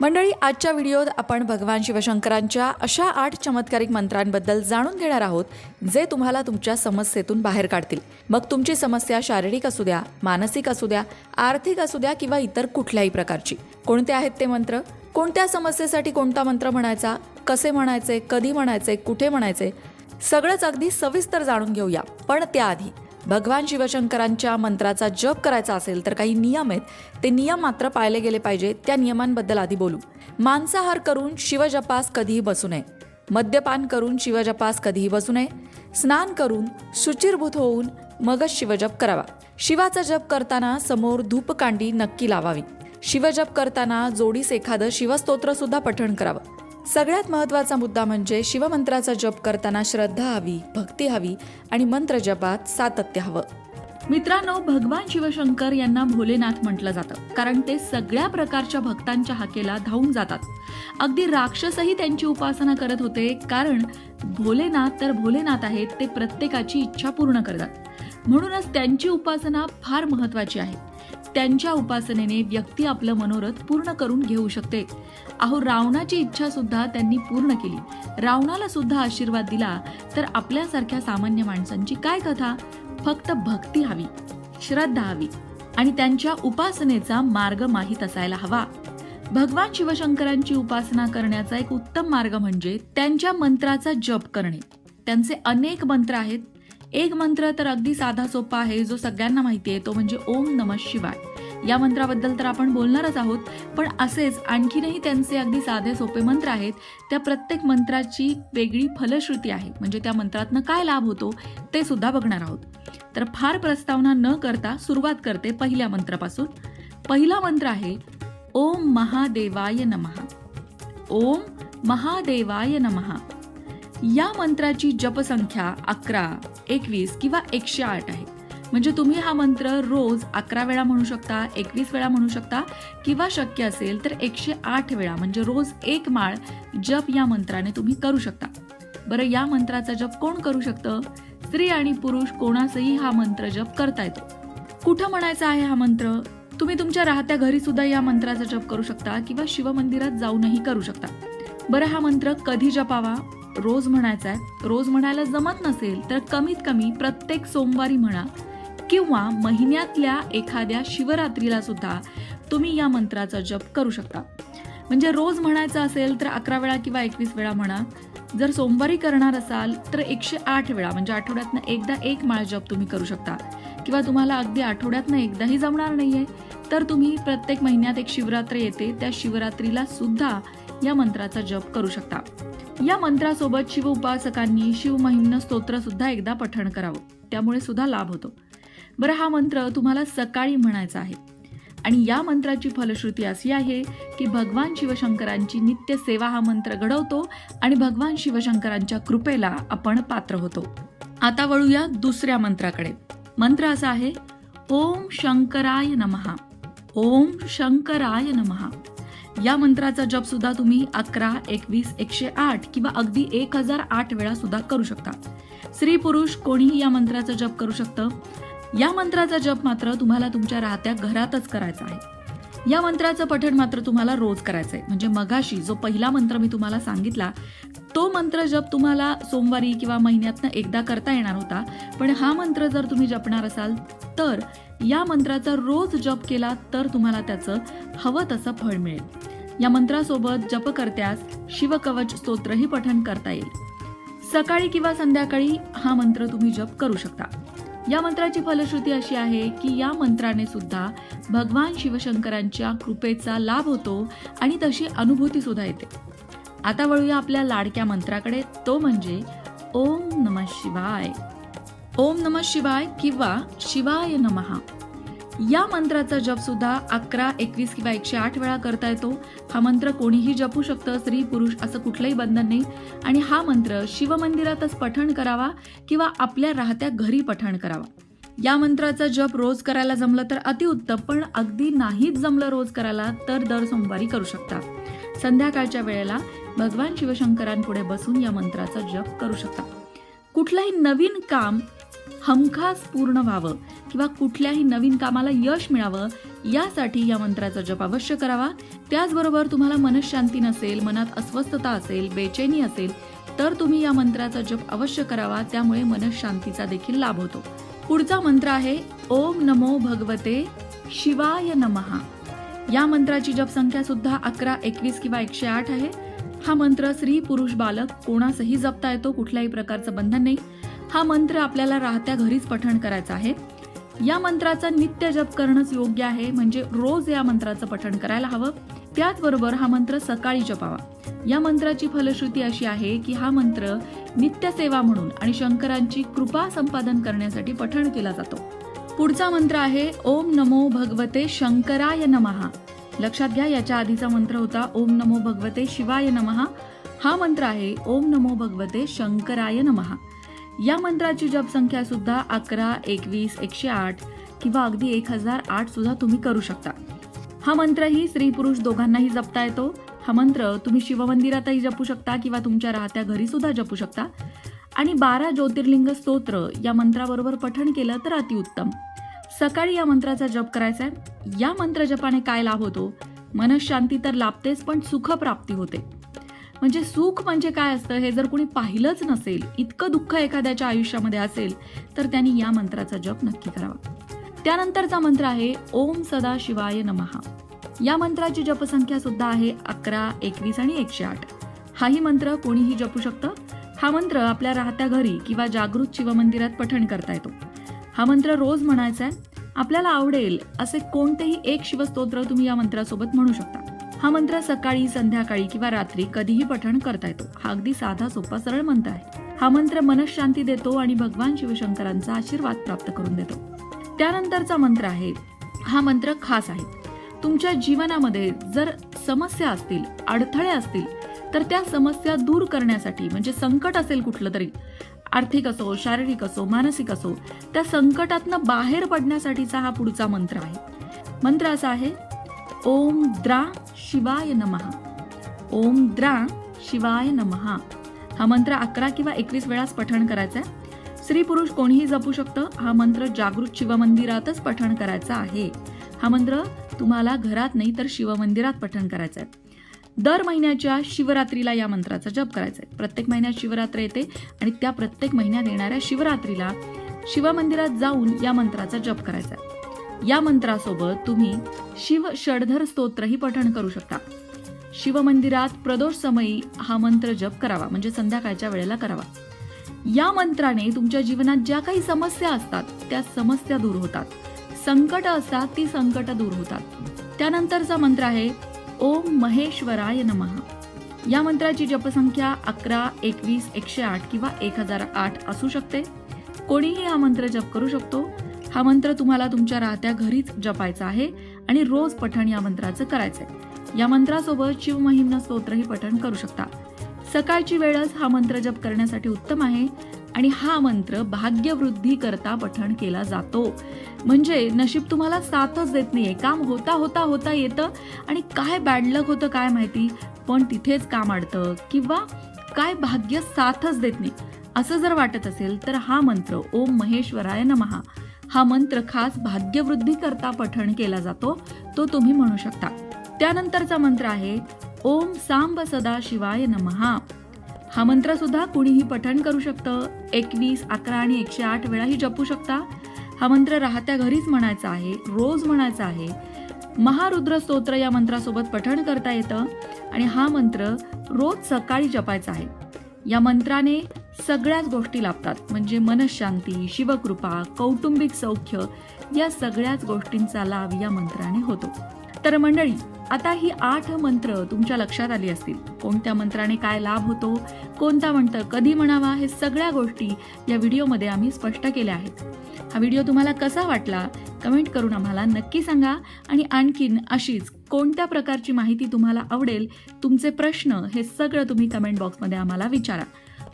मंडळी आजच्या व्हिडिओत आपण भगवान शिवशंकरांच्या अशा आठ चमत्कारिक मंत्रांबद्दल जाणून घेणार आहोत जे तुम्हाला तुमच्या समस्येतून बाहेर काढतील. मग तुमची समस्या शारीरिक असू द्या मानसिक असू द्या आर्थिक असू द्या किंवा इतर कुठल्याही प्रकारची. कोणते आहेत ते मंत्र? कोणत्या समस्येसाठी कोणता मंत्र म्हणायचा? कसे म्हणायचे? कधी म्हणायचे? कुठे म्हणायचे? सगळंच अगदी सविस्तर जाणून घेऊया पण त्याआधी भगवान शिवशंकरांच्या मंत्राचा जप करायचा असेल तर काही नियम आहेत. ते नियम मात्र पाळले गेले पाहिजे. त्या नियमांबद्दल आधी बोलू. मांसाहार करून शिवजपास कधीही बसू नये. मद्यपान करून शिवजपास कधीही बसू नये. स्नान करून शुचिरभूत होऊन मगच शिवजप करावा. शिवाचा जप करताना समोर धूपकांडी नक्की लावावी. शिवजप करताना जोडीस एखादं शिवस्तोत्र सुद्धा पठण करावं. सगळ्यात महत्त्वाचा मुद्दा म्हणजे शिवमंत्राचा जप करताना श्रद्धा हवी भक्ती हवी आणि मंत्र जपात सातत्य हवं. मित्रांनो भगवान शिवशंकर यांना भोलेनाथ म्हटलं जातं कारण ते सगळ्या प्रकारच्या भक्तांच्या हाकेला धावून जातात. अगदी राक्षसही त्यांची उपासना करत होते कारण भोलेनाथ तर भोलेनाथ आहेत ते प्रत्येकाची इच्छा पूर्ण करतात. म्हणूनच त्यांची उपासना फार महत्वाची आहे. त्यांच्या उपासनेने व्यक्ती आपलं मनोरथ पूर्ण करून घेऊ शकते. अहो रावणाची इच्छा सुद्धा त्यांनी पूर्ण केली. रावणाला सुद्धा आशीर्वाद दिला तर आपल्यासारख्या सामान्य माणसांची काय कथा? फक्त भक्ती हवी श्रद्धा हवी आणि त्यांच्या उपासनेचा मार्ग माहीत असायला हवा. भगवान शिवशंकरांची उपासना करण्याचा एक उत्तम मार्ग म्हणजे त्यांच्या मंत्राचा जप करणे. त्यांचे अनेक मंत्र आहेत एक मंत्र तर अगदी साधा सोपा आहे जो सगळ्यांना माहिती आहे तो म्हणजे ओम नम शिवाय. या मंत्राबद्दल तर आपण बोलणारच आहोत पण असेच आणखीनही त्यांचे अगदी साधे सोपे मंत्र आहेत त्या प्रत्येक मंत्राची वेगळी फलश्रुती आहे. म्हणजे त्या मंत्रातनं काय लाभ होतो ते सुद्धा बघणार आहोत. तर फार प्रस्तावना न करता सुरुवात करते पहिल्या मंत्रापासून. पहिला मंत्र आहे ओम महादेवाय नमहा ओम महादेवाय नमहा या मंत्राची जपसंख्या अकरा एकवीस किंवा एकशे आठ आहे. म्हणजे तुम्ही हा मंत्र रोज अकरा वेळा म्हणू शकता एकवीस वेळा म्हणू शकता किंवा शक्य असेल तर एकशे आठ वेळा म्हणजे रोज एक माळ जप या मंत्राने तुम्ही करू शकता. बरं या मंत्राचा जप कोण करू शकतं? स्त्री आणि पुरुष कोणासही हा मंत्र जप करता येतो. कुठं म्हणायचा आहे हा मंत्र? तुम्ही तुमच्या राहत्या घरी सुद्धा या मंत्राचा जप करू शकता किंवा शिवमंदिरात जाऊनही करू शकता. बरं हा मंत्र कधी जपावा? रोज म्हणायचा आहे रोज म्हणायला जमत नसेल तर कमीत कमी प्रत्येक सोमवारी म्हणा किंवा महिन्यातल्या एखाद्या शिवरात्रीला सुद्धा तुम्ही या मंत्राचा जप करू शकता. म्हणजे रोज म्हणायचं असेल तर अकरा वेळा किंवा एकवीस वेळा म्हणा. जर सोमवारी करणार असाल तर एकशे आठ वेळा म्हणजे आठवड्यातनं एकदा एक माळ जप तुम्ही करू शकता. किंवा तुम्हाला अगदी आठवड्यातनं एकदाही जमणार नाहीये तर तुम्ही प्रत्येक महिन्यात एक शिवरात्र येते त्या शिवरात्रीला सुद्धा या मंत्राचा जप करू शकता. या मंत्रासोबत शिव उपासकांनी शिवमहिम्न स्तोत्र सुद्धा एकदा पठण करावं. त्यामुळे सुद्धा लाभ होतो. बरं हा मंत्र तुम्हाला सकाळी म्हणायचा आहे. आणि या मंत्राची फलश्रुती अशी आहे की भगवान शिवशंकरांची नित्य सेवा हा मंत्र घडवतो आणि भगवान शिवशंकरांच्या कृपेला आपण पात्र होतो. आता वळूया दुसऱ्या मंत्राकडे. मंत्र असा आहे ओम शंकराय नमहा ओम शंकराय नमहा या मंत्राचा जप सुद्धा तुम्ही अकरा एकवीस एकशे आठ किंवा अगदी एक हजार आठ वेळा सुद्धा करू शकता. स्त्री पुरुष कोणीही या मंत्राचा जप करू शकतं. या मंत्राचा जप मात्र तुम्हाला तुमच्या राहत्या घरातच करायचा आहे. या मंत्राचं पठण मात्र तुम्हाला रोज करायचंय. म्हणजे मगाशी जो पहिला मंत्र मी तुम्हाला सांगितला तो मंत्र जप तुम्हाला सोमवारी किंवा महिन्यातनं एकदा करता येणार होता. पण हा मंत्र जर तुम्ही जपणार असाल तर या मंत्राचा रोज जप केला तर तुम्हाला त्याचं हवं तसं फळ मिळेल. या मंत्रासोबत जपकर्त्यास शिवकवच स्तोत्रही पठण करता येईल. सकाळी किंवा संध्याकाळी हा मंत्र तुम्ही जप करू शकता. या मंत्राची फलश्रुती अशी आहे की या मंत्राने सुद्धा भगवान शिवशंकरांच्या कृपेचा लाभ होतो आणि तशी अनुभूती सुद्धा येते. आता वळूया आपल्या लाडक्या मंत्राकडे. तो म्हणजे ओम नम शिवाय. ओम नम शिवाय किंवा शिवाय नमहा या मंत्राचा जप सुद्धा अकरा एकवीस किंवा एकशे आठ वेळा करता येतो. हा मंत्र कोणीही जपू शकतं स्त्री पुरुष असं कुठलंही बंधन नाही. आणि हा मंत्र शिवमंदिरातच पठण करावा किंवा आपल्या राहत्या घरी पठण करावा. या मंत्राचा जप रोज करायला जमलं तर अतिउत्तम पण अगदी नाहीच जमलं रोज करायला तर दर सोमवारी करू शकता. संध्याकाळच्या वेळेला भगवान शिवशंकरांपुढे बसून या मंत्राचा जप करू शकता. कुठलंही नवीन काम हमखास पूर्ण व्हावं किंवा कुठल्याही नवीन कामाला यश मिळावं यासाठी या मंत्राचा जप अवश्य करावा. त्याचबरोबर तुम्हाला मनशांती नसेल मनात अस्वस्थता असेल बेचैनी असेल तर तुम्ही या मंत्राचा जप अवश्य करावा. त्यामुळे मनशांतीचा देखील लाभ होतो. पुढचा मंत्र आहे ओम नमो भगवते शिवाय नमहा या मंत्राची जपसंख्या सुद्धा अकरा एकवीस किंवा एकशे आठ आहे. हा मंत्र स्त्री पुरुष बालक कोणासही जपता येतो कुठल्याही प्रकारचं बंधन नाही. हा मंत्र आपल्याला राहत्या घरीच पठण करायचा आहे. या मंत्राचा नित्य जप करणंच योग्य आहे. म्हणजे रोज या मंत्राचं पठण करायला हवं. त्याचबरोबर हा मंत्र सकाळी जपावा. या मंत्राची फलश्रुती अशी आहे की हा मंत्र नित्यसेवा म्हणून आणि शंकरांची कृपा संपादन करण्यासाठी पठण केला जातो. पुढचा मंत्र आहे ओम नमो भगवते शंकराय नमहा लक्षात घ्या याच्या आधीचा मंत्र होता ओम नमो भगवते शिवाय नमहा हा मंत्र आहे ओम नमो भगवते शंकराय नमहा या मंत्राची जपसंख्या सुद्धा अकरा एकवीस एकशे आठ किंवा अगदी एक हजार आठ सुद्धा तुम्ही करू शकता. हा मंत्रही स्त्री पुरुष दोघांनाही जपता येतो. हा मंत्र तुम्ही शिवमंदिरातही जपू शकता किंवा तुमच्या राहत्या घरी सुद्धा जपू शकता. आणि बारा ज्योतिर्लिंग स्तोत्र या मंत्राबरोबर पठण केलं तर अतिउत्तम. सकाळी या मंत्राचा जप करायचा आहे या मंत्र जपाने काय लाभ होतो? मनशांती तर लाभतेच पण सुखप्राप्ती होते. म्हणजे सुख म्हणजे काय असतं हे जर कोणी पाहिलंच नसेल इतकं दुःख एखाद्याच्या आयुष्यामध्ये असेल तर त्यांनी या मंत्राचा जप नक्की करावा. त्यानंतरचा मंत्र आहे ओम सदा शिवाय नमहा. या मंत्राची जपसंख्या सुद्धा आहे अकरा एकवीस आणि एकशे आठ. हाही मंत्र कोणीही जपू शकतं. हा मंत्र आपल्या राहत्या घरी किंवा जागृत शिवमंदिरात पठण करता येतो. हा मंत्र रोज म्हणायचा आहे आपल्याला आवडेल असे कोणतेही एक शिवस्तोत्र तुम्ही या मंत्रासोबत म्हणू शकता. हा मंत्र सकाळी संध्याकाळी किंवा रात्री कधीही पठण करता येतो. हा अगदी साधा सोपा सरळ मंत्र आहे. हा मंत्र मनशांती देतो आणि भगवान शिवशंकरांचा आशीर्वाद प्राप्त करून देतो. त्यानंतरचा मंत्र आहे हा मंत्र खास आहे. तुमच्या जीवनामध्ये जर समस्या असतील अडथळे असतील तर त्या समस्या दूर करण्यासाठी म्हणजे संकट असेल कुठलं तरी आर्थिक असो शारीरिक असो मानसिक असो त्या संकटातनं बाहेर पडण्यासाठीचा हा पुढचा मंत्र आहे. मंत्र असा आहे ओम द्रा शिवाय नमहा ओम द्रा शिवाय नमहा हा मंत्र अकरा किंवा एकवीस वेळाच पठण करायचा आहे. स्त्री पुरुष कोणीही जपू शकतं. हा मंत्र जागृत शिवमंदिरातच पठण करायचा आहे. हा मंत्र तुम्हाला घरात नाही तर शिवमंदिरात पठण करायचं आहे. दर महिन्याच्या शिवरात्रीला या मंत्राचा जप करायचा आहे. प्रत्येक महिन्यात शिवरात्र येते आणि त्या प्रत्येक महिन्यात येणाऱ्या शिवरात्रीला शिवमंदिरात जाऊन या मंत्राचा जप करायचा आहे. या मंत्रासोबत तुम्ही शिव षडधर स्तोत्रही पठण करू शकता. शिवमंदिरात प्रदोष समयी हा मंत्र जप करावा म्हणजे संध्याकाळच्या वेळेला करावा. या मंत्राने तुमच्या जीवनात ज्या काही समस्या असतात त्या समस्या दूर होतात. संकट असतात ती संकट दूर होतात. त्यानंतरचा मंत्र आहे ओम महेश्वराय नमः. या मंत्राची जपसंख्या अकरा एकवीस एकशे आठ किंवा एक हजार आठ असू शकते. कोणीही हा मंत्र जप करू शकतो. हा मंत्र तुम्हाला तुमच्या राहत्या घरीच जपायचा आहे. आणि रोज पठण या मंत्राचं करायचंय. या मंत्रासोबत शिवमहिम्न स्तोत्रही पठण करू शकता. सकाळची वेळच हा मंत्र जप करण्यासाठी उत्तम आहे आणि हा मंत्र भाग्यवृद्धी करता पठण केला जातो. म्हणजे नशीब तुम्हाला साथच देत नाहीये. काम होता होता होता येतं आणि काय बॅडलक होतं काय माहिती? पण तिथेच काम अडतं किंवा काय भाग्य साथच देत नाही. असं जर वाटत असेल तर हा मंत्र ओम महेश्वराय नमहा. हा मंत्र खास भाग्यवृद्धी करता पठण केला जातो तो तुम्ही म्हणू शकता. त्यानंतरचा मंत्र आहे ओम सांब सदा शिवाय नमहा हा मंत्र सुद्धा कुणीही पठण करू शकतं. एकवीस अकरा आणि एकशे आठ वेळाही जपू शकता. हा मंत्र राहत्या घरीच म्हणायचा आहे रोज म्हणायचा आहे. महारुद्र स्तोत्र या मंत्रासोबत पठण करता येतं आणि हा मंत्र रोज सकाळी जपायचा आहे. या मंत्राने सगळ्याच गोष्टी लाभतात. म्हणजे मनशांती शिवकृपा कौटुंबिक सौख्य या सगळ्याच गोष्टींचा लाभ या मंत्राने होतो. तर मंडळी आता ही आठ मंत्र तुमच्या लक्षात आली असतील. कोणत्या मंत्राने काय लाभ होतो कोणता मंत्र कधी म्हणावा हे सगळ्या गोष्टी या व्हिडिओमध्ये आम्ही स्पष्ट केल्या आहेत. हा व्हिडिओ तुम्हाला कसा वाटला कमेंट करून आम्हाला नक्की सांगा आणि आणखीन अशीच कोणत्या प्रकारची माहिती तुम्हाला आवडेल तुमचे प्रश्न हे सगळं तुम्ही कमेंट बॉक्समध्ये आम्हाला विचारा.